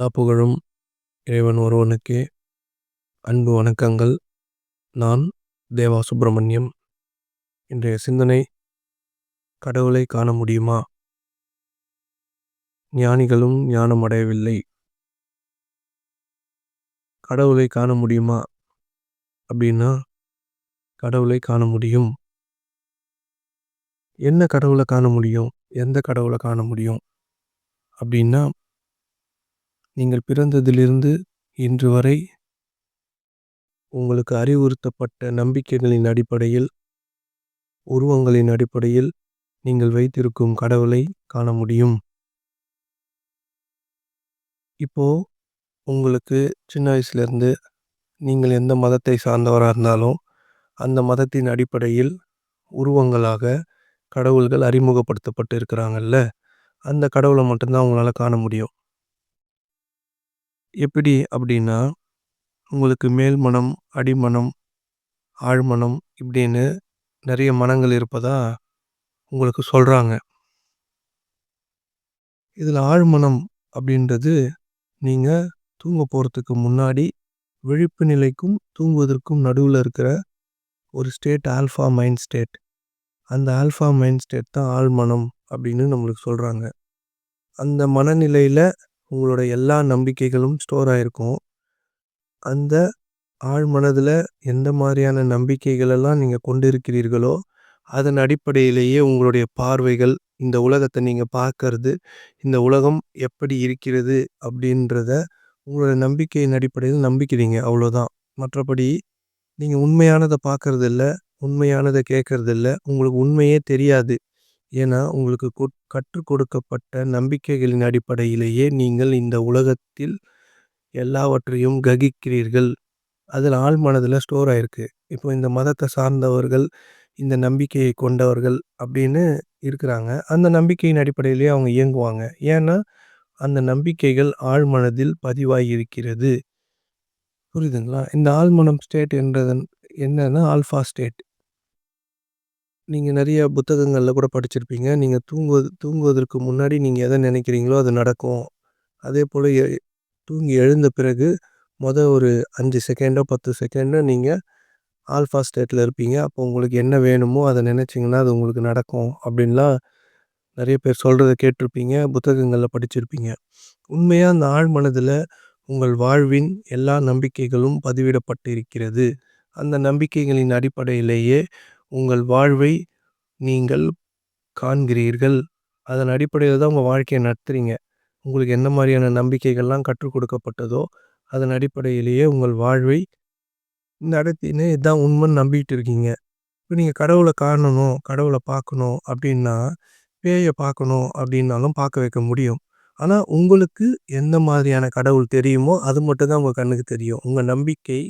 எல்லா புகழும் இறைவன் ஒருவனுக்கே அன்பு வணக்கங்கள். நான் தேவா சுப்பிரமணியம். இன்றைய சிந்தனை கடவுளை காண முடியுமா? ஞானிகளும் ஞானம் அடையவில்லை கடவுளை காண முடியுமா? அப்படின்னா கடவுளை காண முடியும். என்ன கடவுளை காண முடியும்? எந்த கடவுளை காண முடியும்? அப்படின்னா நீங்கள் பிறந்ததிலிருந்து இன்று வரை உங்களுக்கு அறிவுறுத்தப்பட்ட நம்பிக்கைகளின் அடிப்படையில் உருவங்களின் அடிப்படையில் நீங்கள் வைத்திருக்கும் கடவுளை காண முடியும். இப்போ உங்களுக்கு சின்ன வயசுலேருந்து நீங்கள் எந்த மதத்தை சார்ந்தவராக இருந்தாலும் அந்த மதத்தின் அடிப்படையில் உருவங்களாக கடவுள்கள் அறிமுகப்படுத்தப்பட்டு இருக்கிறாங்கல்ல அந்த கடவுளை மட்டும்தான் உங்களால் காண முடியும். எப்படி அப்படின்னா, உங்களுக்கு மேல் மனம், அடிமனம், ஆழ்மனம் இப்படின்னு நிறைய மனங்கள் இருப்பதா உங்களுக்கு சொல்கிறாங்க இதில் ஆழ்மனம் அப்படின்றது நீங்கள் தூங்க போகிறதுக்கு முன்னாடி விழிப்பு நிலைக்கும், தூங்குவதற்கும் நடுவில் இருக்கிற ஒரு ஸ்டேட் ஆல்ஃபா மைண்ட் ஸ்டேட். அந்த ஆல்ஃபா மைண்ட் ஸ்டேட் தான் ஆழ்மனம் அப்படின்னு நம்மளுக்கு சொல்கிறாங்க அந்த மனநிலையில் உங்களோட எல்லா நம்பிக்கைகளும் ஸ்டோர் ஆயிருக்கும். அந்த ஆழ் மனதில் எந்த மாதிரியான நம்பிக்கைகளெல்லாம் நீங்கள் நீங்கள் கொண்டிருக்கிறீர்களோ அதன் அடிப்படையிலேயே உங்களுடைய பார்வைகள் இந்த உலகத்தை நீங்கள் பார்க்கறது இந்த உலகம் எப்படி இருக்கிறது அப்படின்றத உங்களோட நம்பிக்கையின் அடிப்படையில் நம்பிக்கிறீங்க அவ்வளோதான். மற்றபடி நீங்கள் உண்மையானதை பார்க்கறது இல்லை உண்மையானதை கேட்கறது இல்லை உங்களுக்கு உண்மையே தெரியாது. ஏன்னா உங்களுக்கு கற்றுக் கொடுக்கப்பட்ட நம்பிக்கைகளின் அடிப்படையிலேயே நீங்கள் இந்த உலகத்தில் எல்லாவற்றையும் ககிக்கிறீர்கள் அதில் ஆழ்மனதில் ஸ்டோர் ஆயிருக்கு. இப்போ இந்த மதத்தை சார்ந்தவர்கள் இந்த நம்பிக்கையை கொண்டவர்கள் அப்படின்னு இருக்கிறாங்க. அந்த நம்பிக்கையின் அடிப்படையிலேயே அவங்க இயங்குவாங்க. ஏன்னா அந்த நம்பிக்கைகள் ஆழ்மனதில் பதிவாகி இருக்கிறது. புரியுதுங்களா? இந்த ஆழ்மனம் ஸ்டேட் என்றதன் என்னன்னா ஆல்ஃபா ஸ்டேட் நீங்கள் நிறைய புத்தகங்களில் கூட படிச்சிருப்பீங்க. நீங்கள் தூங்குவது தூங்குவதற்கு முன்னாடி நீங்கள் எதை நினைக்கிறீங்களோ அது நடக்கும். அதே போல் எ தூங்கி எழுந்த பிறகு மொதல் ஒரு அஞ்சு செகண்டோ பத்து செகண்டோ நீங்கள் ஆல்ஃபா ஸ்டேட்டில் இருப்பீங்க. அப்போ உங்களுக்கு என்ன வேணுமோ அதை நினச்சிங்கன்னா அது உங்களுக்கு நடக்கும் அப்படின்லாம் நிறைய பேர் சொல்கிறத கேட்டிருப்பீங்க புத்தகங்களில் படிச்சிருப்பீங்க. உண்மையாக அந்த ஆழ் மனதில் உங்கள் வாழ்வின் எல்லா நம்பிக்கைகளும் பதிவிடப்பட்டு இருக்கிறது அந்த நம்பிக்கைகளின் அடிப்படையிலேயே உங்கள் வாழ்வை நீங்கள் காண்கிறீர்கள். அதன் அடிப்படையில் தான் உங்கள் வாழ்க்கையை நடத்துகிறீங்க உங்களுக்கு என்ன மாதிரியான நம்பிக்கைகள்லாம் கற்றுக் கொடுக்கப்பட்டதோ அதன் அடிப்படையிலேயே உங்கள் வாழ்வை நடத்தின்னு இதான் உண்மைன்னு நம்பிக்கிட்டு இருக்கீங்க. இப்போ நீங்கள் கடவுளை காணணும் கடவுளை பார்க்கணும் அப்படின்னா பேயை பார்க்கணும் அப்படின்னாலும் பார்க்க வைக்க முடியும். ஆனால் உங்களுக்கு எந்த மாதிரியான கடவுள் தெரியுமோ அது மட்டும் தான் உங்கள் கண்ணுக்கு தெரியும். உங்கள் நம்பிக்கை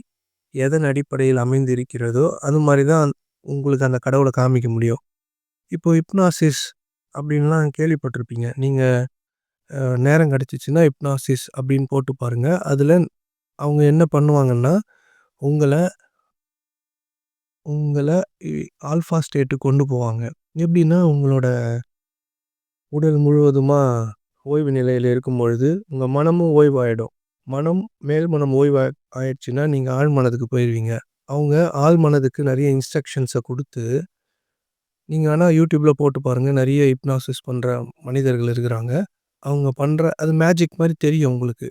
எதன் அடிப்படையில் அமைந்திருக்கிறதோ அது மாதிரி தான் உங்களுக்கு அந்த கடவுளை காமிக்க முடியும். இப்போ ஹிப்னாசிஸ் அப்படின்லாம் கேள்விப்பட்டிருப்பீங்க. நீங்கள் நேரம் கிடச்சிச்சின்னா ஹிப்னாசிஸ் அப்படின்னு போட்டு பாருங்கள் அதில் அவங்க என்ன பண்ணுவாங்கன்னா உங்களை உங்களை ஆல்ஃபா ஸ்டேட்டு கொண்டு போவாங்க. எப்படின்னா உங்களோட உடல் முழுவதுமாக ஓய்வு நிலையில் இருக்கும் பொழுது உங்கள் மனமும் ஓய்வாயிடும். மனம் மேல் மனம் ஓய்வா ஆயிடுச்சுன்னா நீங்கள் ஆழ் மனதுக்கு போயிடுவீங்க அவங்க ஆழ் மனதுக்கு நிறைய இன்ஸ்ட்ரக்ஷன்ஸை கொடுத்து நீங்கள் ஆனால் யூடியூப்பில் போட்டு பாருங்கள் நிறைய ஹிப்னாசிஸ் பண்ணுற மனிதர்கள் இருக்கிறாங்க. அவங்க பண்ணுற அது மேஜிக் மாதிரி தெரியும் உங்களுக்கு.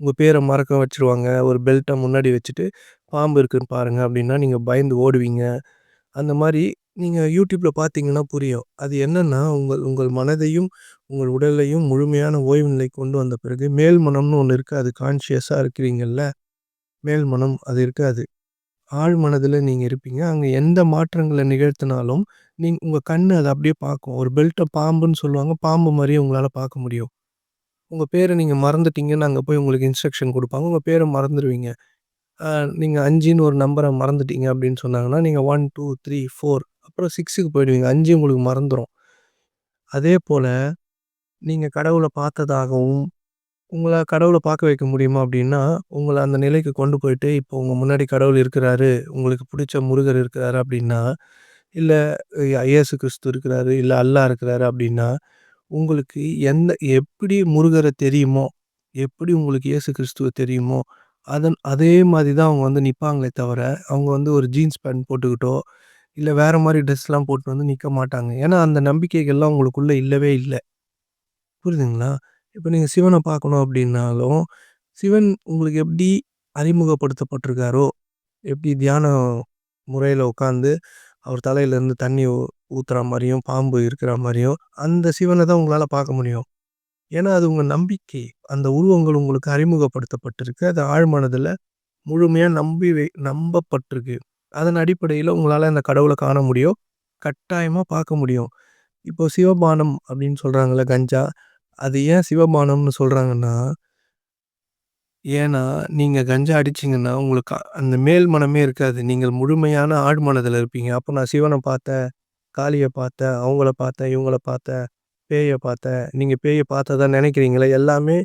உங்கள் பேரை மறக்க வச்சுருவாங்க. ஒரு பெல்ட்டை முன்னாடி வச்சுட்டு பாம்பு இருக்குதுன்னு பாருங்கள் அப்படின்னா நீங்கள் பயந்து ஓடுவீங்க. அந்த மாதிரி நீங்கள் யூடியூப்பில் பார்த்தீங்கன்னா புரியும். அது என்னென்னா உங்கள் உங்கள் மனதையும் உங்கள் உடலையும் முழுமையான ஓய்வு நிலை கொண்டு வந்த பிறகு மேல் மனம்னு ஒன்று இருக்குது அது கான்ஷியஸாக இருக்கிறீங்கல்ல? மேல் மனம் அது இருக்காது. ஆழ்மனதில் நீங்கள் இருப்பீங்க. அங்கே எந்த மாற்றங்களை நிகழ்த்தினாலும் நீங்கள் உங்கள் கண் அதை அப்படியே பார்க்கும். ஒரு பெல்ட்டை பாம்புன்னு சொல்லுவாங்க. பாம்பு மாதிரியே உங்களால் பார்க்க முடியும். உங்கள் பேரை நீங்கள் மறந்துட்டீங்கன்னு அங்கே போய் உங்களுக்கு இன்ஸ்ட்ரக்ஷன் கொடுப்பாங்க. உங்கள் பேரை மறந்துடுவீங்க நீங்கள் அஞ்சுன்னு ஒரு நம்பரை மறந்துட்டீங்க அப்படின்னு சொன்னாங்கன்னா நீங்கள் ஒன் டூ த்ரீ ஃபோர் அப்புறம் சிக்ஸுக்கு போயிடுவீங்க. அஞ்சு உங்களுக்கு மறந்துடும் அதே போல் நீங்கள் கடவுளை பார்த்ததாகவும் உங்களை கடவுளை பார்க்க வைக்க முடியுமா அப்படின்னா உங்களை அந்த நிலைக்கு கொண்டு போயிட்டு இப்போ உங்கள் முன்னாடி கடவுள் இருக்கிறாரு உங்களுக்கு பிடிச்ச முருகர் இருக்கிறாரு அப்படின்னா இல்லை இயேசு கிறிஸ்து இருக்கிறாரு இல்லை அல்லா இருக்கிறாரு அப்படின்னா உங்களுக்கு எந்த எப்படி முருகரை தெரியுமோ எப்படி உங்களுக்கு இயேசு கிறிஸ்துவ தெரியுமோ, அதன் அதே மாரி தான் அவங்க வந்து நிப்பாங்களே தவிர, அவங்க வந்து ஒரு ஜீன்ஸ் பேண்ட் போட்டுக்கிட்டோ, இல்ல வேற மாரி ட்ரெஸ்லாம் போட்டு வந்து நிக்க மாட்டாங்க. ஏன்னா, அந்த நம்பிக்கைகள்லாம் உங்களுக்குள்ள இல்லவே இல்ல. புரியுதுங்களா? இப்ப நீங்க சிவன பார்க்கணும் அப்படின்னாலும், சிவன் உங்களுக்கு எப்படி அறிமுகப்படுத்தப்பட்டிருக்காரோ, எப்படி தியான முறையில உட்காந்து, அவர் தலையிலேருந்து தண்ணி ஊ ஊத்துற மாரியும், பாம்பு இருக்கிற மாரியும், அந்த சிவன தான் உங்களால பார்க்க முடியும். ஏன்னா, அது உங்க நம்பிக்கை. அந்த உருவங்கள் உங்களுக்கு அறிமுகப்படுத்தப்பட்டிருக்கு. அது ஆழ்மனதுல முழுமையா நம்பி வை நம்பப்பட்டிருக்கு. அதன் அடிப்படையில உங்களால அந்த கடவுள காண முடியும். கட்டாயமா பார்க்க முடியும். இப்போ சிவபானம் அப்படின்னு சொல்றாங்கல்ல கஞ்சா. அது ஏன் சிவபானம்னு சொல்றாங்கன்னா ஏன்னா, நீங்க கஞ்சா அடிச்சீங்கன்னா, உங்களுக்கு அந்த மேல் மனமே இருக்காது. நீங்கள் முழுமையான ஆழ் மனதில இருப்பீங்க. அப்ப நான் சிவன பார்த்தேன், காளிய பார்த்தேன், அவங்கள பார்த்தேன், இவங்கள பார்த்தேன், பேய பார்த்தேன். நீங்க பேய பார்த்ததா நெனைக்கிறீங்களே, எல்லாமே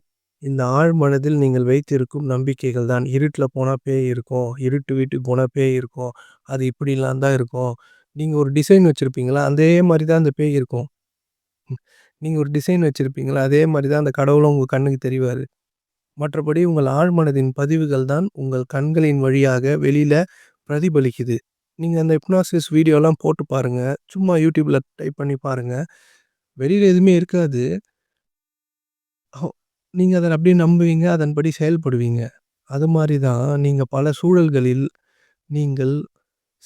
இந்த ஆழ் மனதில் நீங்கள் வைத்திருக்கும் நம்பிக்கைகள் தான். இருட்டுல போனா பேய் இருக்கும். இருட்டு வீட்டுக்கு போனா பேய் இருக்கும். அது இப்படிலாம் தான் இருக்கும். நீங்க ஒரு டிசைன் வச்சிருப்பீங்களா, அதே மாரி தான் அந்த பேய் இருக்கும். நீங்கள் ஒரு டிசைன் வச்சுருப்பீங்களா அதே மாதிரி தான் அந்த கடவுளும் உங்கள் கண்ணுக்கு தெரிவார் மற்றபடி உங்கள் ஆழ்மனதின் பதிவுகள் தான் உங்கள் கண்களின் வழியாக வெளியில் பிரதிபலிக்குது. நீங்கள் அந்த ஹிப்னாசிஸ் வீடியோலாம் போட்டு பாருங்கள் சும்மா யூடியூப்பில் டைப் பண்ணி பாருங்கள் வெளியில் எதுவுமே இருக்காது. நீங்கள் அதை அப்படியே நம்புவீங்க. அதன்படி செயல்படுவீங்க. அது மாதிரி தான் நீங்கள் பல சூழல்களில் நீங்கள்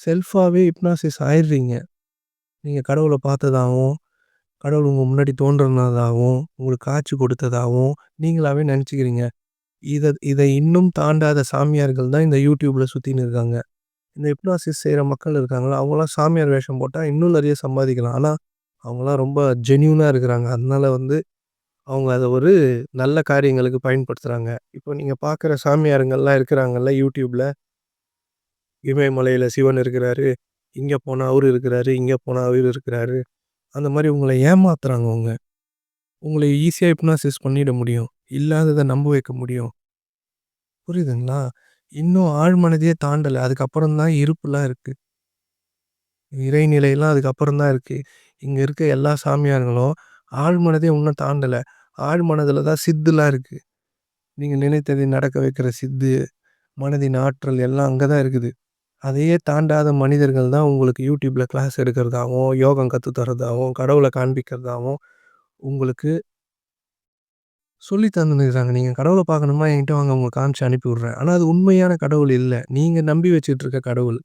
செல்ஃபாகவே ஹிப்னாசிஸ் ஆயிடுறீங்க. நீங்கள் கடவுளை பார்த்ததாவும், கடவுள் உங்கள் முன்னாடி தோன்றுனதாவும், உங்களுக்கு காட்சி கொடுத்ததாகவும் நீங்களாவே நினச்சிக்கிறீங்க இதை இதை இன்னும் தாண்டாத சாமியார்கள் தான் இந்த யூடியூப்பில் சுற்றின்னு இருக்காங்க. இந்த ஹிப்னாசிஸ் செய்கிற மக்கள் இருக்காங்களா அவங்களாம் சாமியார் வேஷம் போட்டால் இன்னும் நிறைய சம்பாதிக்கலாம். ஆனால் அவங்களாம் ரொம்ப ஜென்யூனாக இருக்கிறாங்க. அதனால வந்து அவங்க அதை ஒரு நல்ல காரியங்களுக்கு பயன்படுத்துகிறாங்க இப்போ நீங்கள் பார்க்குற சாமியாருங்கள்லாம் இருக்கிறாங்கல்ல யூடியூப்பில் இமயமலையில் சிவன் இருக்கிறாரு. இங்கே போனால் அவர் இருக்கிறாரு. இங்கே போனால் அவர் இருக்கிறாரு. அந்த மாதிரி உங்களை ஏமாத்துறாங்க அவங்க. உங்களை ஈஸியாக ஹிப்னாசிஸ் பண்ணிட முடியும். இல்லாததை நம்ப வைக்க முடியும். புரியுதுங்களா? இன்னும் ஆழ்மனதையே தாண்டலை அதுக்கப்புறம் தான் இருப்புலாம் இருக்குது இறைநிலையெல்லாம் அதுக்கப்புறம் தான் இருக்குது இங்கே இருக்க எல்லா சாமியார்களும் ஒன்றும் இன்னும் ஆழ் மனதில் தான் சித்துலாம் இருக்குது நீங்கள் நினைத்ததை நடக்க வைக்கிற சித்து, மனதின் ஆற்றல் எல்லாம் அங்கே தான் இருக்குது. அதையே தாண்டாத மனிதர்கள் தான் உங்களுக்கு யூடியூப்பில் கிளாஸ் எடுக்கிறதாவும், யோகம் கத்து தரதாவும் கடவுள காண்பிக்கிறதாவும் உங்களுக்கு சொல்லி தந்துன்னு நீங்கள் நீங்க கடவுள பார்க்கணுமா என்கிட்ட வாங்க உங்களுக்கு காமிச்சு அனுப்பி விட்றேன் ஆனா அது உண்மையான கடவுள் இல்ல. நீங்க நம்பி வச்சுட்டு இருக்க கடவுள்.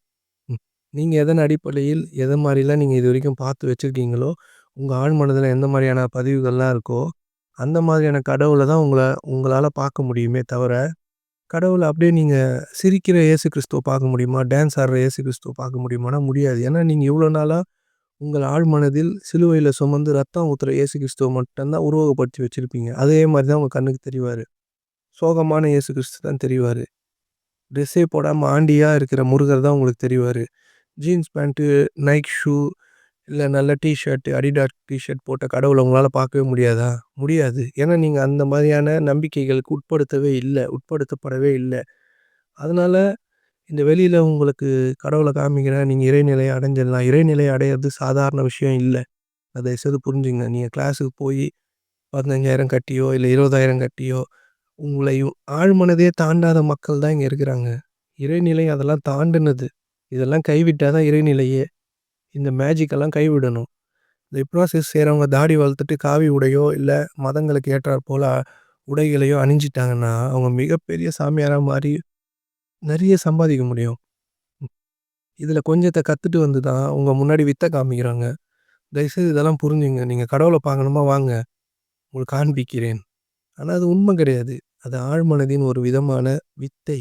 ம். நீங்க எதன் அடிப்படையில் எத மாரிலாம் நீங்க இதுவரைக்கும் பார்த்து வச்சிருக்கீங்களோ, உங்க ஆழ் மனதில் எந்த மாரியான பதிவுகள்லாம் இருக்கோ, அந்த மாதிரியான கடவுள தான் உங்கள உங்களால பார்க்க முடியுமே தவிர, கடவுள அப்படியே நீங்க சிரிக்கிற இயேசு கிறிஸ்துவ பார்க்க முடியுமா? டான்ஸ் ஆடுற இயேசு கிறிஸ்துவ பார்க்க முடியுமான்னா முடியாது. ஏன்னா நீங்க இவ்வளோ நாளா உங்கள் ஆழ் மனதில் சிலுவையில சுமந்து ரத்தம் ஊத்துற இயேசு கிறிஸ்துவ மட்டும் தான் உருவகப்படுத்தி வச்சிருப்பீங்க. அதே மாரி தான் உங்க கண்ணுக்கு தெரிவாரு. சோகமான இயேசு கிறிஸ்து தான் தெரிவாரு. ட்ரெஸ்ஸே போடாம ஆண்டியா இருக்கிற முருகர் தான் உங்களுக்கு தெரிவாரு. ஜீன்ஸ் பேண்ட்டு, நைக் ஷூ இல்லை நல்ல டிஷர்ட் அடிடாஸ் போட்ட கடவுளை உங்களால் பார்க்கவே முடியாதா? முடியாது. ஏன்னா நீங்கள் அந்த மாதிரியான நம்பிக்கைகளுக்கு உட்படுத்தவே இல்லை உட்படுத்தப்படவே இல்லை அதனால் இந்த வெளியில் உங்களுக்கு கடவுளை காமிக்கிறேன். நீங்கள் இறைநிலையை அடைஞ்சிடலாம். இறைநிலையை அடையறது சாதாரண விஷயம் இல்லை அதை தயவுசெய்து புரிஞ்சுங்க. நீங்கள் கிளாஸுக்கு போய் பதினஞ்சாயிரம் கட்டியோ, இல்லை இருபதாயிரம் கட்டியோ, உங்களையும் ஆழ்மனதையே தாண்டாத மக்கள் தான் இங்கே இருக்கிறாங்க. இறைநிலை அதெல்லாம் தாண்டினது இதெல்லாம் கைவிட்டால் தான் இறைநிலையே. இந்த மேஜிக்கெல்லாம் கைவிடணும். இந்த ஹிப்னாசிஸ் செய்கிறவங்க தாடி வளர்த்துட்டு காவி உடையோ, இல்லை மதங்களுக்கு ஏற்றாற் போல் உடைகளையோ அணிஞ்சிட்டாங்கன்னா, அவங்க மிகப்பெரிய சாமியாராக மாறி நிறைய சம்பாதிக்க முடியும். இதில் கொஞ்சத்தை கற்றுட்டு கத்துட்டு வந்து தான் உங்கள் முன்னாடி வித்த காமிக்கிறாங்க. தயவுசெய்து இதெல்லாம் புரிஞ்சுங்க. நீங்கள் கடவுளை பார்க்கணுமா வாங்க. உங்களுக்கு காண்பிக்கிறேன். ஆனால் அது உண்மை கிடையாது. அது ஆழ்மனதின் ஒரு விதமான வித்தை.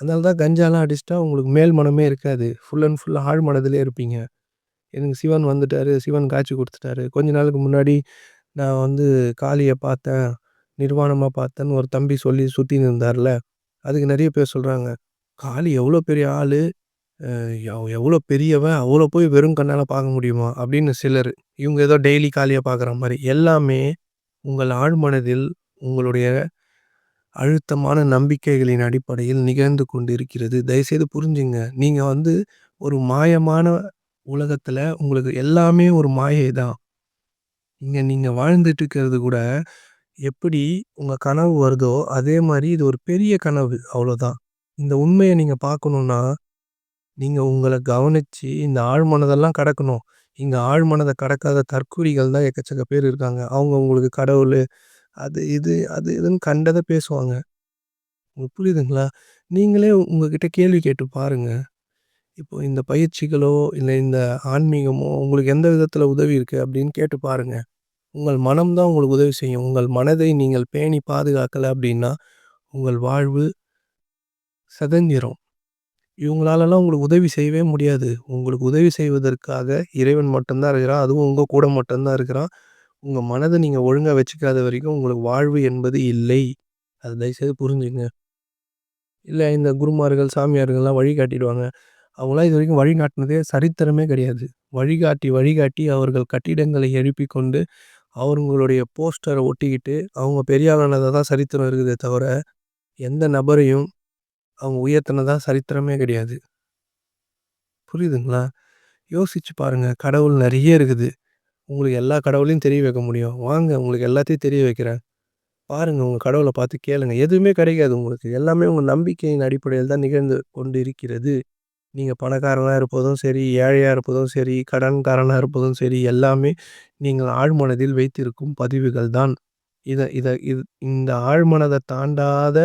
அதனால தான் கஞ்சாலாம் அடிச்சுட்டா உங்களுக்கு மேல் மனமே இருக்காது. ஃபுல் அண்ட் ஃபுல் ஆழ் மனதிலே இருப்பீங்க. எனக்கு சிவன் வந்துட்டாரு, சிவன் காட்சி கொடுத்துட்டாரு கொஞ்ச நாளுக்கு முன்னாடி நான் வந்து காளியை பார்த்தேன், நிர்வாணமாக பார்த்தேன்னு ஒரு தம்பி சொல்லி சுற்றின்னு இருந்தார்ல. அதுக்கு நிறைய பேர் சொல்கிறாங்க காளி எவ்வளோ பெரிய ஆள் எவ்வளோ பெரியவன், அவ்வளோ போய் வெறும் கண்ணால் பார்க்க முடியுமா? அப்படின்னு சிலர். இவங்க ஏதோ டெய்லி காளியை பார்க்குற மாதிரி எல்லாமே உங்கள் ஆழ்மனதில் உங்களுடைய அழுத்தமான நம்பிக்கைகளின் அடிப்படையில் நிகழ்ந்து கொண்டிருக்கிறது. தயவுசெய்து புரிஞ்சுங்க. நீங்க வந்து ஒரு மாயமான உலகத்துல உங்களுக்கு எல்லாமே ஒரு மாயை தான். இங்க நீங்க வாழ்ந்துட்டு இருக்கிறது கூட எப்படி உங்க கனவு வருதோ, அதே மாரி இது ஒரு பெரிய கனவு. அவ்வளோதான். இந்த உண்மைய நீங்க பார்க்கணும்னா, நீங்க உங்கள கவனிச்சு இந்த ஆழ்மனதெல்லாம் கடக்கணும். இங்க ஆழ்மனதை கடக்காத தற்குறிகள் தான் எக்கச்சக்க பேர் இருக்காங்க. அவங்க உங்களுக்கு கடவுளு, அது இது அது இதுன்னு கண்டதை பேசுவாங்க. உங்களுக்கு புரியுதுங்களா? நீங்களே உங்ககிட்ட கேள்வி கேட்டு பாருங்க. இப்போ இந்த பயிற்சிகளோ, இல்ல இந்த ஆன்மீகமோ உங்களுக்கு எந்த விதத்தில உதவி இருக்கு அப்படின்னு கேட்டு பாருங்க. உங்கள் மனம் தான் உங்களுக்கு உதவி செய்யும். உங்கள் மனதை நீங்கள் பேணி பாதுகாக்கல அப்படின்னா, உங்கள் வாழ்வு சதஞ்சிரும் இவங்களாலலாம் உங்களுக்கு உதவி செய்யவே முடியாது. உங்களுக்கு உதவி செய்வதற்காக இறைவன் மட்டும் தான் இருக்கிறான். அதுவும் உங்க கூட மட்டும் தான் இருக்கிறான். உங்க மனத நீங்க ஒழுங்கா வச்சுக்காத வரைக்கும் உங்களுக்கு வாழ்வு என்பது இல்லை. அத தயவுசெய்து புரிஞ்சுங்க. இல்ல இந்த குருமார்கள், சாமியார்கள்லாம் வழிகாட்டிடுவாங்க. இது இதுவரைக்கும் வழிகாட்டுனதே சரித்திரமே கிடையாது. வழிகாட்டி, வழிகாட்டி அவர்கள் கட்டிடங்களை எழுப்பிக் கொண்டு, அவங்களுடைய போஸ்டர ஒட்டிக்கிட்டு, அவங்க பெரியாளானதை தான் சரித்திரம் இருக்குதே தவிர, எந்த நபரையும் அவங்க உயர்த்துனதா சரித்திரமே கிடையாது. புரியுதுங்களா? யோசிச்சு பாருங்க. கடவுள் நெறைய இருக்குது. உங்களுக்கு எல்லா கடவுளையும் தெரிய வைக்க முடியும். வாங்க உங்களுக்கு எல்லாத்தையும் தெரிய வைக்கிறேன். பாருங்கள் உங்கள் கடவுளை பார்த்து கேளுங்க. எதுவுமே கிடைக்காது உங்களுக்கு. எல்லாமே உங்கள் நம்பிக்கையின் அடிப்படையில் தான் நிகழ்ந்து கொண்டு இருக்கிறது. நீங்கள் பணக்காரனாக இருப்பதும் சரி, ஏழையாக இருப்பதும் சரி, கடன்காரனாக இருப்பதும் சரி, எல்லாமே நீங்கள் ஆழ்மனதில் வைத்திருக்கும் பதிவுகள் தான். இதை இதை இது இந்த ஆழ்மனதை தாண்டாத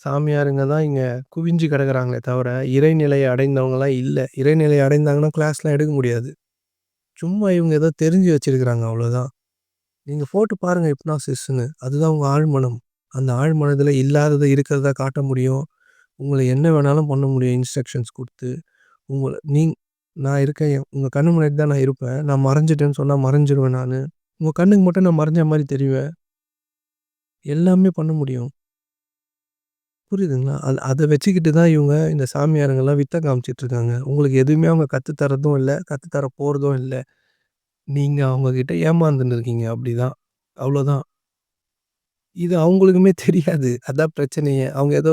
சாமியாருங்க தான் இங்கே குவிஞ்சு கிடக்குறாங்களே தவிர, இறைநிலையை அடைந்தவங்களாம் இல்லை இறைநிலையை அடைந்தாங்கன்னா கிளாஸ்லாம் எடுக்க முடியாது. சும்மா இவங்க ஏதோ தெரிஞ்சு வச்சிருக்கிறாங்க அவ்வளோதான். நீங்கள் போட்டு பாருங்க சிஸ்ஸுன்னு அதுதான் உங்கள் ஆழ்மனம். அந்த ஆழ்மனதில் இல்லாததை இருக்கிறதா காட்ட முடியும். உங்களை என்ன வேணாலும் பண்ண முடியும் இன்ஸ்ட்ரக்ஷன்ஸ் கொடுத்து உங்களை நீங் நான் இருக்கேன். உங்கள் கண்ணு முன்னாடி தான் நான் இருப்பேன். நான் மறைஞ்சிட்டேன்னு சொன்னால் மறைஞ்சிருவேன் நான் உங்கள் கண்ணுக்கு மட்டும் நான் மறைஞ்ச மாதிரி தெரிவேன். எல்லாமே பண்ண முடியும். புரியுதுங்களா? அது அத வச்சுக்கிட்டு தான் இவங்க இந்த சாமியாருங்கலாம் வித்த காமிச்சிட்டு இருக்காங்க. உங்களுக்கு எதுவுமே அவங்க கத்து தர்றதும் இல்ல. கத்து தர போறதும் இல்ல. நீங்க அவங்க கிட்ட ஏமாந்துன்னு இருக்கீங்க. அப்படிதான். அவ்வளோதான். இது அவங்களுக்குமே தெரியாது. அதான் பிரச்சனையே. அவங்க ஏதோ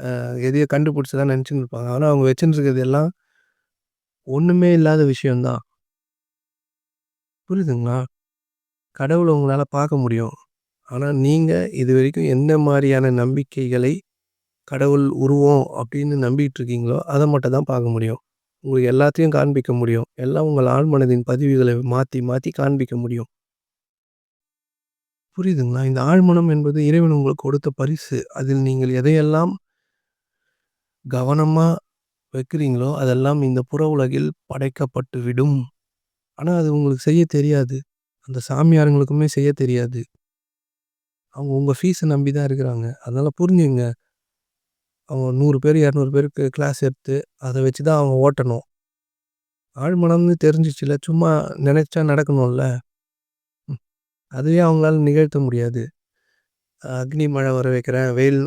அ எதையோ கண்டுபிடிச்சதா நெனச்சுன்னு இருப்பாங்க. ஆனா அவங்க வச்சுன்னு இருக்கிறது எல்லாம் ஒண்ணுமே இல்லாத விஷயம் தான். புரியுதுங்களா? கடவுள உங்களால பார்க்க முடியும். ஆனா நீங்க இதுவரைக்கும் என்ன மாரியான நம்பிக்கைகளை கடவுள் உருவம் அப்படின்னு நம்பிட்டு இருக்கீங்களோ, அதை மட்டும் தான் பார்க்க முடியும். உங்களுக்கு எல்லாத்தையும் காண்பிக்க முடியும். எல்லாம் உங்கள் ஆழ்மனதின் பதிவுகளை மாத்தி, மாத்தி காண்பிக்க முடியும். புரியுதுங்களா? இந்த ஆழ்மனம் என்பது இறைவன் உங்களுக்கு கொடுத்த பரிசு. அதில் நீங்கள் எதையெல்லாம் கவனமா வைக்கிறீங்களோ, அதெல்லாம் இந்த புற உலகில் படைக்கப்பட்டு விடும். ஆனா அது உங்களுக்கு செய்ய தெரியாது. அந்த சாமியாருங்களுக்குமே செய்ய தெரியாது. அவங்க உங்க ஃபீஸ நம்பி தான் இருக்கிறாங்க. அதனால புரிஞ்சுங்க. அவங்க நூறு பேர், 200 பேருக்கு கிளாஸ் எடுத்து, அதை வச்சு தான் அவங்க ஓட்டணும். ஆழ்மனம்னு தெரிஞ்சிச்சுல சும்மா நினச்சா நடக்கணும்ல. ம். அதுவே அவங்களால நிகழ்த்த முடியாது. அக்னி மழை வர வைக்கிறேன், வெயில்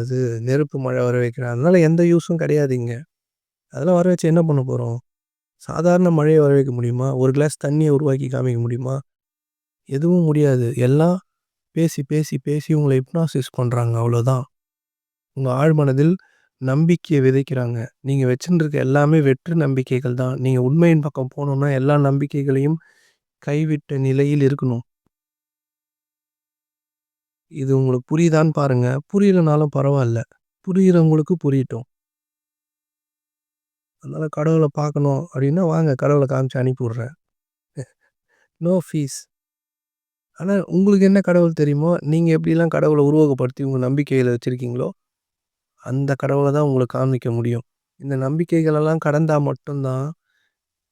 அது நெருப்பு மழை வர வைக்கிறேன். அதனால் எந்த யூஸும் கிடையாதுங்க அதெல்லாம் வர வச்சு என்ன பண்ண போகிறோம் சாதாரண மழையை வர வைக்க முடியுமா? ஒரு கிளாஸ் தண்ணியை உருவாக்கி காமிக்க முடியுமா? எதுவும் முடியாது. எல்லாம் பேசி, பேசி, பேசி உங்களை ஹிப்னாசிஸ் பண்ணுறாங்க அவ்வளோதான். உங்கள் ஆழ்மனதில் நம்பிக்கையை விதைக்கிறாங்க. நீங்கள் வச்சுருக்க எல்லாமே வெற்று நம்பிக்கைகள் தான். நீங்கள் உண்மையின் பக்கம் போனோம்னா எல்லா நம்பிக்கைகளையும் கைவிட்ட நிலையில் இருக்கணும். இது உங்களுக்கு புரியுதான்னு பாருங்க. புரியலனாலும் பரவாயில்ல புரியிறவங்களுக்கு புரியட்டும். அதனால் கடவுளை பார்க்கணும் அப்படின்னா, வாங்க கடவுளை காமிச்சு அனுப்பிவிட்றேன் நோ ஃபீஸ். ஆனால் உங்களுக்கு என்ன கடவுள் தெரியுமோ, நீங்கள் எப்படிலாம் கடவுளை உருவகப்படுத்தி உங்கள் நம்பிக்கையில் வச்சுருக்கீங்களோ அந்த கடவுளை தான் உங்களுக்கு காமிக்க முடியும். இந்த நம்பிக்கைகளெல்லாம் கடந்தால் மட்டும்தான்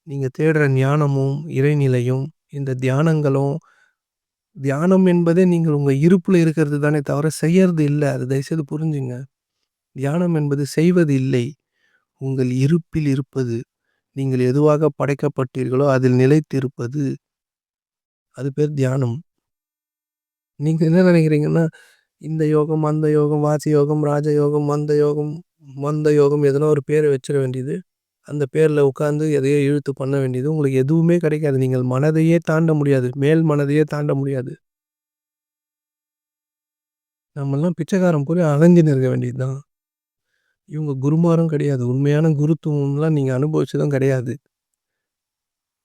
நீங்கள் தேடுற ஞானமும், இறைநிலையும், இந்த தியானங்களும் தியானம் என்பதே நீங்கள் உங்கள் இருப்பில் இருக்கிறது தானே தவிர செய்யறது இல்லை அது தயவுசெய்து புரிஞ்சுங்க. தியானம் என்பது செய்வது இல்லை. உங்கள் இருப்பில் இருப்பது. நீங்கள் எதுவாக படைக்கப்பட்டீர்களோ அதில் நிலைத்திருப்பது. அது பேர் தியானம். நீங்கள் என்ன நினைக்கிறீங்கன்னா, இந்த யோகம், அந்த யோகம், வாசி யோகம், ராஜ யோகம், வந்த யோகம், மந்த யோகம் எதனா ஒரு பேரை வச்சிட வேண்டியது. அந்த பேரில் உட்காந்து எதையோ இழுத்து பண்ண வேண்டியது. உங்களுக்கு எதுவுமே கிடைக்காது. நீங்கள் மனதையே தாண்ட முடியாது. மேல் மனதையே தாண்ட முடியாது. நம்மெல்லாம் பிச்சைக்காரன் போய் அலைஞ்சு நிற்க வேண்டியது தான். இவங்க குருமாரும் கிடையாது. உண்மையான குருத்துவம்லாம் நீங்கள் அனுபவிச்சதும் கிடையாது.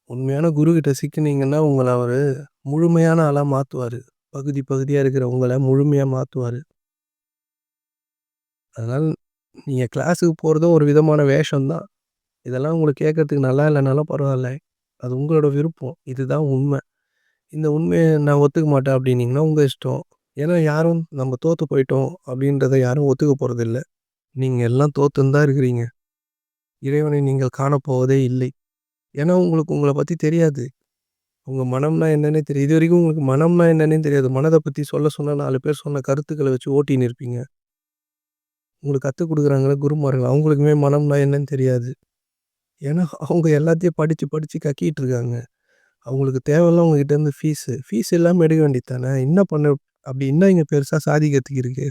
உண்மையான குரு சிக்கினீங்கன்னா, உங்களை அவர் முழுமையான ஆளாக மாற்றுவார் பகுதி பகுதியாக இருக்கிறவங்கள முழுமையாக மாற்றுவார் அதனால் நீங்கள் கிளாஸுக்கு போகிறதும் ஒரு விதமான வேஷம் தான். இதெல்லாம் உங்களுக்கு கேட்கறதுக்கு நல்லா இல்லைனாலும் பரவாயில்ல அது உங்களோட விருப்பம். இதுதான் உண்மை. இந்த உண்மைய நான் ஒத்துக்க மாட்டேன் அப்படின்னீங்கன்னா உங்க இஷ்டம். ஏன்னா யாரும் நம்ம தோத்து போயிட்டோம் அப்படின்றத யாரும் ஒத்துக்க போறதில்ல. நீங்க எல்லாம் தோத்துன்னு தான் இருக்கிறீங்க. இறைவனை நீங்கள் காணப்போவதே இல்லை. ஏன்னா உங்களுக்கு உங்கள பத்தி தெரியாது. உங்க மனம்னா என்னன்னே தெரியாது. இதுவரைக்கும் உங்களுக்கு மனம்னா என்னன்னே தெரியாது. மனத பத்தி சொல்ல சொன்னா 4 பேர் சொன்ன கருத்துக்கள வச்சு ஓட்டின்னு இருப்பீங்க. உங்களுக்கு கத்துக் கொடுக்குறாங்களே குருமார்கள். அவங்களுக்குமே மனம்னா என்னன்னு தெரியாது. ஏன்னா அவங்க எல்லாத்தையும் படிச்சு படிச்சு கக்கிட்டு இருக்காங்க. அவங்களுக்கு தேவைலாம் உங்ககிட்ட இருந்து ஃபீஸு. ஃபீஸ் இல்லாம எடுக்க வேண்டியது தானே. என்ன பண்ண அப்படி என்ன இங்க பெருசா சாதிக்கிறதுக்கு இருக்கு?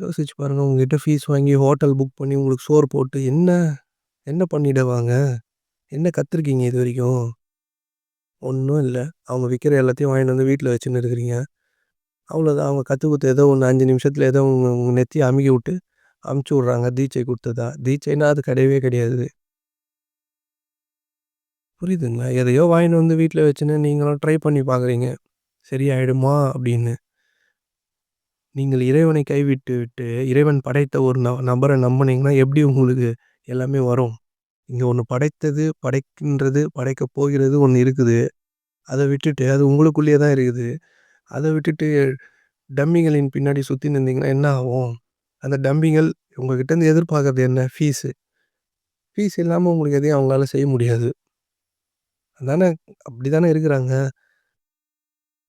யோசிச்சு பாருங்க. உங்ககிட்ட ஃபீஸ் வாங்கி ஹோட்டல் புக் பண்ணி உங்களுக்கு சோறு போட்டு என்ன என்ன பண்ணிடுவாங்க? என்ன கத்துருக்கீங்க இதுவரைக்கும்? ஒண்ணும் இல்ல. அவங்க விக்கிற எல்லாத்தையும் வாங்கிட்டு வந்து வீட்ல வச்சுன்னு இருக்கிறீங்க. அவ்வளோதான். அவங்க கத்து குடுத்த ஏதோ ஒண்ணு 5 நிமிஷத்துல ஏதோ உங்க உங்க நெத்திய அமுக்கி விட்டு அமுச்சு விட்றாங்க தீட்சை குடுத்ததா. தீட்சைன்னா அது கிடையவே கிடையாது. புரியுதுங்களா? எதையோ வாங்கின்னு வந்து வீட்ல வச்சுன்னு நீங்களும் ட்ரை பண்ணி பார்க்குறீங்க. சரியாயிடுமா அப்படின்னு நீங்கள் இறைவனை கைவிட்டு விட்டு, இறைவன் படைத்த ஒரு ந நபர நம்புனீங்கன்னா எப்படி உங்களுக்கு எல்லாமே வரும்? இங்கே ஒன்று படைத்தது, படைக்கின்றது, படைக்கப் போகிறது ஒன்று இருக்குது. அதை விட்டுட்டு அது உங்களுக்குள்ளேயே தான் இருக்குது. அதை விட்டுட்டு டம்மிகளின் பின்னாடி சுற்றி இருந்தீங்கன்னா என்ன ஆகும்? அந்த டம்மிகள் உங்ககிட்ட இருந்து எதிர்பார்க்கறது என்ன? ஃபீஸு. ஃபீஸ் இல்லாமல் உங்களுக்கு எதையும் அவங்களால செய்ய முடியாது. அதானே அப்டிதானே இருக்கிறாங்க.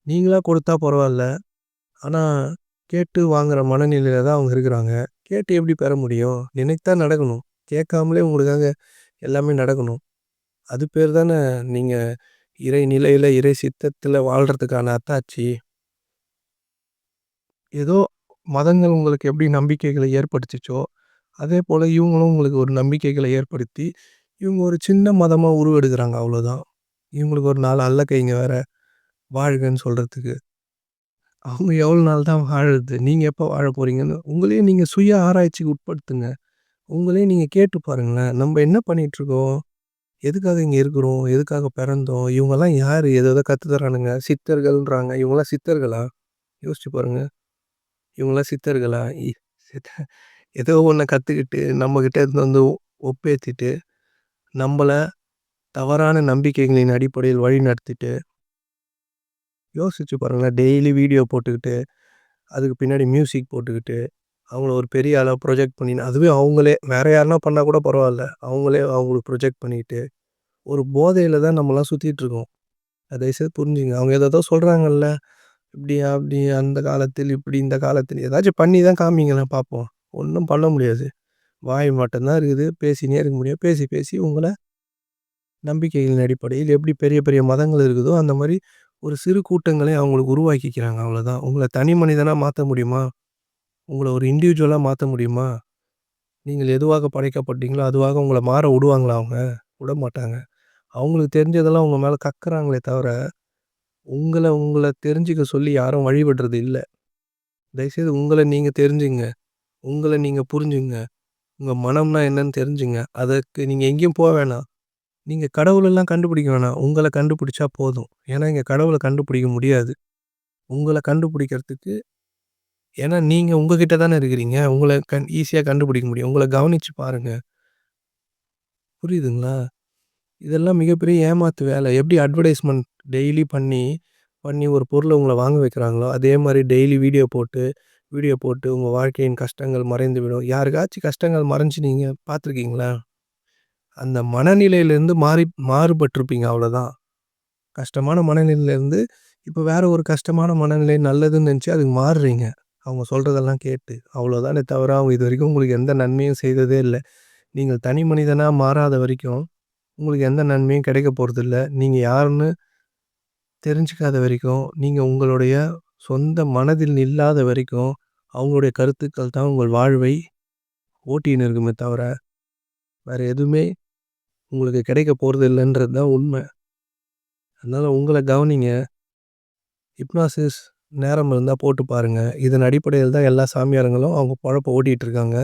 நீங்களாக கொடுத்தா பரவாயில்ல ஆனால் கேட்டு வாங்குகிற மனநிலையில் தான் அவங்க இருக்கிறாங்க. கேட்டு எப்படி பெற முடியும்? நினைத்தா நடக்கணும். கேட்காமலே உங்களுக்காக எல்லாமே நடக்கணும். அது பேர் தானே நீங்கள் இறை நிலையில் இறை சித்தத்தில் வாழ்கிறதுக்கான அத்தாட்சி. ஏதோ மதங்கள் உங்களுக்கு எப்படி நம்பிக்கைகளை ஏற்படுத்திச்சோ ஏற்படுத்துச்சோ, அதேபோல இவங்களும் உங்களுக்கு ஒரு நம்பிக்கைகளை ஏற்படுத்தி, இவங்க ஒரு சின்ன மதமாக உருவெடுக்கிறாங்க அவ்வளோதான். இவங்களுக்கு ஒரு நாள் அல்ல கைங்க வேற வாழ்கன்னு சொல்கிறதுக்கு அவங்க எவ்வளோ நாள் தான் வாழுது நீங்கள் எப்போ வாழ போகிறீங்கன்னு உங்களையே நீங்கள் சுய ஆராய்ச்சிக்கு உட்படுத்துங்க. உங்களே நீங்க கேட்டு பாருங்களேன். நம்ம என்ன பண்ணிட்டுருக்கோம்? எதுக்காக இங்க இருக்கிறோம்? எதுக்காக பிறந்தோம்? இவங்கலாம் யாரு? ஏதேதோ கத்து தரானுங்க. சித்தர்கள்ன்றாங்க. இவங்கலாம் சித்தர்களா? யோசிச்சு பாருங்க. இவங்கலாம் சித்தர்களா? இ சித்த ஏதோ ஒண்ண கத்துக்கிட்டு நம்மகிட்ட இருந்து வந்து ஒப்பேத்திட்டு, நம்மளை தவறான நம்பிக்கைகளின் அடிப்படையில் வழிநடத்திட்டு யோசிச்சு பாருங்களேன். டெய்லி வீடியோ போட்டுக்கிட்டு, அதுக்கு பின்னாடி மியூசிக் போட்டுக்கிட்டு, அவங்கள ஒரு பெரிய ஆளா ப்ரொஜெக்ட் பண்ணி அதுவே அவங்களே வேறு யாருனா பண்ணால் கூட பரவாயில்ல அவங்களே அவங்களுக்கு ப்ரொஜெக்ட் பண்ணிட்டு, ஒரு போதையில் தான் நம்மலாம் சுற்றிட்டுருக்கோம் தயவுசெய்து புரிஞ்சுங்க. அவங்க ஏதேதோ சொல்கிறாங்கல்ல இப்படி அப்படி அந்த காலத்தில் இப்படி இந்த காலத்தில் ஏதாச்சும் பண்ணி தான் காமிங்களேன் பார்ப்போம். ஒன்றும் பண்ண முடியாது. வாய் மட்டும்தான் இருக்குது. பேசினே இருக்க முடியும். பேசி பேசி உங்களை நம்பிக்கைகளின் அடிப்படையில் எப்படி பெரிய பெரிய மதங்கள் இருக்குதோ, அந்த மாதிரி ஒரு சிறு கூட்டங்களை அவங்களுக்கு உருவாக்கிக்கிறாங்க அவ்வளோதான். உங்களை தனி மனிதனாக மாற்ற முடியுமா? உங்கள ஒரு இண்டிவிஜுவலா மாத்த முடியுமா? நீங்கள் எதுவாக படைக்கப்பட்டீங்களோ, அதுவாக உங்கள மாற விடுவாங்களா அவங்க? விடமாட்டாங்க. அவங்களுக்கு தெரிஞ்சதெல்லாம் உங்க மேல கக்குறாங்களே தவிர, உங்கள உங்கள தெரிஞ்சுக்க சொல்லி யாரும் வழிபடுறது இல்ல. தயவுசெய்து உங்கள நீங்க தெரிஞ்சுங்க. உங்கள நீங்க புரிஞ்சுங்க. உங்க மனம்னா என்னன்னு தெரிஞ்சுங்க. அதுக்கு நீங்க எங்கேயும் போ வேணாம். நீங்க கடவுளெல்லாம் கண்டுபிடிக்க வேணாம். உங்கள கண்டுபிடிச்சா போதும். ஏன்னா இங்க கடவுள கண்டுபிடிக்க முடியாது. உங்கள கண்டுபிடிக்கிறதுக்கு ஏன்னா நீங்க உங்ககிட்ட தானே இருக்கிறீங்க. உங்கள கண் ஈஸியா கண்டுபிடிக்க முடியும். உங்கள கவனிச்சு பாருங்க. புரியுதுங்களா? இதெல்லாம் மிகப்பெரிய ஏமாத்து வேலை. எப்படி அட்வர்டைஸ்மென்ட் டெய்லி பண்ணி, பண்ணி ஒரு பொருள உங்கள வாங்க வைக்கிறாங்களோ, அதே மாரி டெய்லி வீடியோ போட்டு, வீடியோ போட்டு உங்க வாழ்க்கையின் கஷ்டங்கள் மறைந்துவிடும். யாருக்காச்சும் கஷ்டங்கள் மறைஞ்சு நீங்க பார்த்துருக்கீங்களா? அந்த மனநிலையிலேருந்து மாறி மாறுபட்டிருப்பீங்க அவ்வளோதான். கஷ்டமான மனநிலையிலேருந்து இப்ப வேற ஒரு கஷ்டமான மனநிலை நல்லதுன்னு நெனச்சு அதுக்கு மாறுறீங்க. அவங்க சொல்கிறதெல்லாம் கேட்டு. அவ்வளோதானே தவிர அவங்க இது வரைக்கும் உங்களுக்கு எந்த நன்மையும் செய்ததே இல்லை நீங்கள் தனி மனிதனாக மாறாத வரைக்கும், உங்களுக்கு எந்த நன்மையும் கிடைக்க போறதில்ல. நீங்க யாருன்னு தெரிஞ்சுக்காத வரைக்கும், நீங்க உங்களுடைய சொந்த மனதில் இல்லாத வரைக்கும், அவங்களுடைய கருத்துக்கள் தான் உங்கள் வாழ்வை ஓட்டின்னு இருக்குமே தவிர, வேற எதுவுமே உங்களுக்கு கிடைக்க போறதில்லன்றது தான் உண்மை. அதனால உங்கள கவனிங்க. ஹிப்னாசிஸ் நேரம் இருந்தா போட்டு பாருங்க. இதன் அடிப்படையில் தான் எல்லா சாமியாருங்களும் அவங்க பொழப்ப ஓட்டிட்டு இருக்காங்க.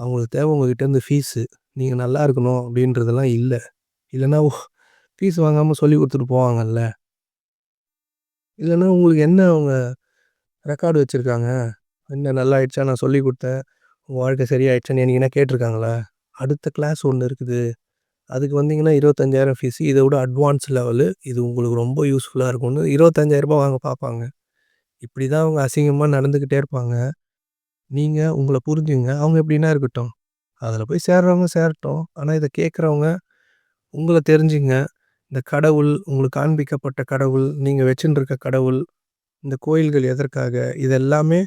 அவங்களுக்கு தேவை உங்ககிட்ட இருந்து ஃபீஸு. நீங்க நல்லா இருக்கணும் அப்படின்றதெல்லாம் இல்ல. இல்லைன்னா ஃபீஸ் வாங்காம சொல்லிக் குடுத்துட்டு போவாங்கல்ல. இல்லைன்னா உங்களுக்கு என்ன அவங்க ரெக்கார்டு வச்சுருக்காங்க என்ன நல்லா ஆயிடுச்சா நான் சொல்லி கொடுத்தேன் உங்கள் வாழ்க்கை சரியாயிடுச்சான்னு என்னைக்குனா கேட்டிருக்காங்களா அடுத்த கிளாஸ் ஒன்று இருக்குது அதுக்கு வந்தீங்கன்னா இருபத்தஞ்சாயிரம் ஃபீஸு இதை விட அட்வான்ஸ் லெவலு இது உங்களுக்கு ரொம்ப யூஸ்ஃபுல்லாக இருக்கும்னு இருபத்தஞ்சாயிரரூபா வாங்க பார்ப்பாங்க இப்படி தான் அவங்க அசிங்கமாக நடந்துக்கிட்டே இருப்பாங்க. நீங்கள் உங்களை புரிஞ்சுங்க. அவங்க எப்படின்னா இருக்கட்டும். அதில் போய் சேர்றவங்க சேரட்டும். ஆனால் இதை கேட்குறவங்க உங்களை தெரிஞ்சுங்க. இந்த கடவுள் உங்களுக்கு காண்பிக்கப்பட்ட கடவுள் நீங்கள் வச்சுட்டுருக்க கடவுள் இந்த கோயில்கள் எதற்காக இது எல்லாமே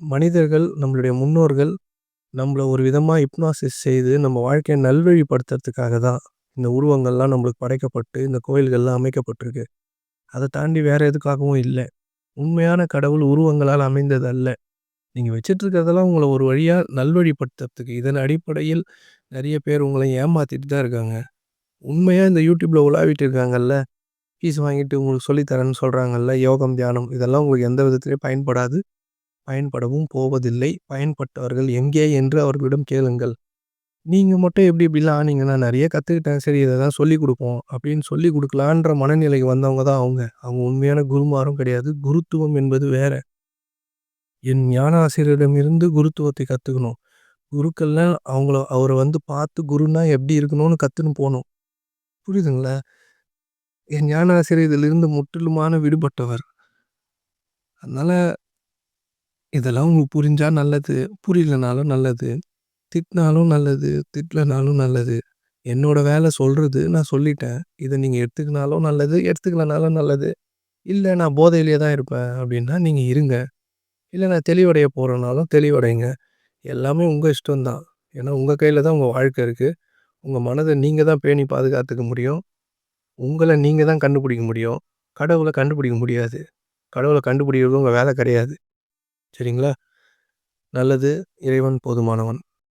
மனிதர்கள் நம்மளுடைய முன்னோர்கள் நம்மள ஒரு விதமாக ஹிப்னாசிஸ் செய்து நம்ம வாழ்க்கையை நல்வழிப்படுத்துறதுக்காக தான் இந்த உருவங்கள்லாம் நம்மளுக்கு படைக்கப்பட்டு இந்த கோயில்கள்லாம் அமைக்கப்பட்டிருக்கு. அதை தாண்டி வேற எதுக்காகவும் இல்லை. உண்மையான கடவுள் உருவங்களால் அமைந்தது அல்ல. நீங்கள் வச்சிட்டு இருக்கிறதெல்லாம் உங்களை ஒரு வழியாக நல்வழிப்படுத்துறதுக்கு. இதன் அடிப்படையில் நிறைய பேர் உங்களை ஏமாத்திட்டு தான் இருக்காங்க. உண்மையாக இந்த யூடியூப்பில் உலாவிட்டு இருக்காங்கல்ல? ஃபீஸ் வாங்கிட்டு உங்களுக்கு சொல்லித்தரேன்னு சொல்கிறாங்கல்ல யோகம் தியானம் இதெல்லாம் உங்களுக்கு எந்த விதத்துலேயும் பயன்படாது. பயன்படவும் போவதில்லை. பயன்பட்டவர்கள் எங்கே என்று அவர்களிடம் கேளுங்கள். நீங்கள் மட்டும் எப்படி இப்படிலாம் ஆனீங்க? நான் நிறைய கற்றுக்கிட்டேன் சரி இதை தான் சொல்லிக் கொடுப்போம். அப்படின்னு சொல்லி கொடுக்கலான்ற மனநிலைக்கு வந்தவங்க தான் அவங்க. அவங்க உண்மையான குருமாரும் கிடையாது. குருத்துவம் என்பது வேற. என் ஞான ஆசிரியரிடமிருந்து குருத்துவத்தை கற்றுக்கணும் குருக்கள்லாம் அவங்கள அவரை வந்து பார்த்து குருன்னா எப்படி இருக்கணும்னு கற்றுன்னு போகணும். புரியுதுங்களா? என் ஞான ஆசிரியர் இதிலிருந்து முற்றிலுமான விடுபட்டவர். அதனால் இதெல்லாம் உங்களுக்கு புரிஞ்சா நல்லது. புரியலனாலும் நல்லது. திட்டினாலும் நல்லது திட்டலனாலும் நல்லது. என்னோட வேலை சொல்கிறது நான் சொல்லிட்டேன். இதை நீங்கள் எடுத்துக்கினாலும் நல்லது எடுத்துக்கலனாலும் நல்லது. இல்லை நான் போதையிலே தான் இருப்பேன் அப்படின்னா நீங்கள் இருங்க. இல்லை நான் தெளிவடைய போகிறனாலும் தெளிவடைங்க. எல்லாமே உங்கள் இஷ்டம்தான் ஏன்னா உங்கள் கையில் தான் உங்கள் வாழ்க்கை இருக்குது உங்கள் மனதை நீங்கள் தான் பேணி பாதுகாத்துக்க முடியும். உங்களை நீங்கள் தான் கண்டுபிடிக்க முடியும். கடவுளை கண்டுபிடிக்க முடியாது. கடவுளை கண்டுபிடிக்கிறது உங்கள் வேலை கிடையாது. சரிங்களா? நல்லது இறைவன் போதுமானவன்.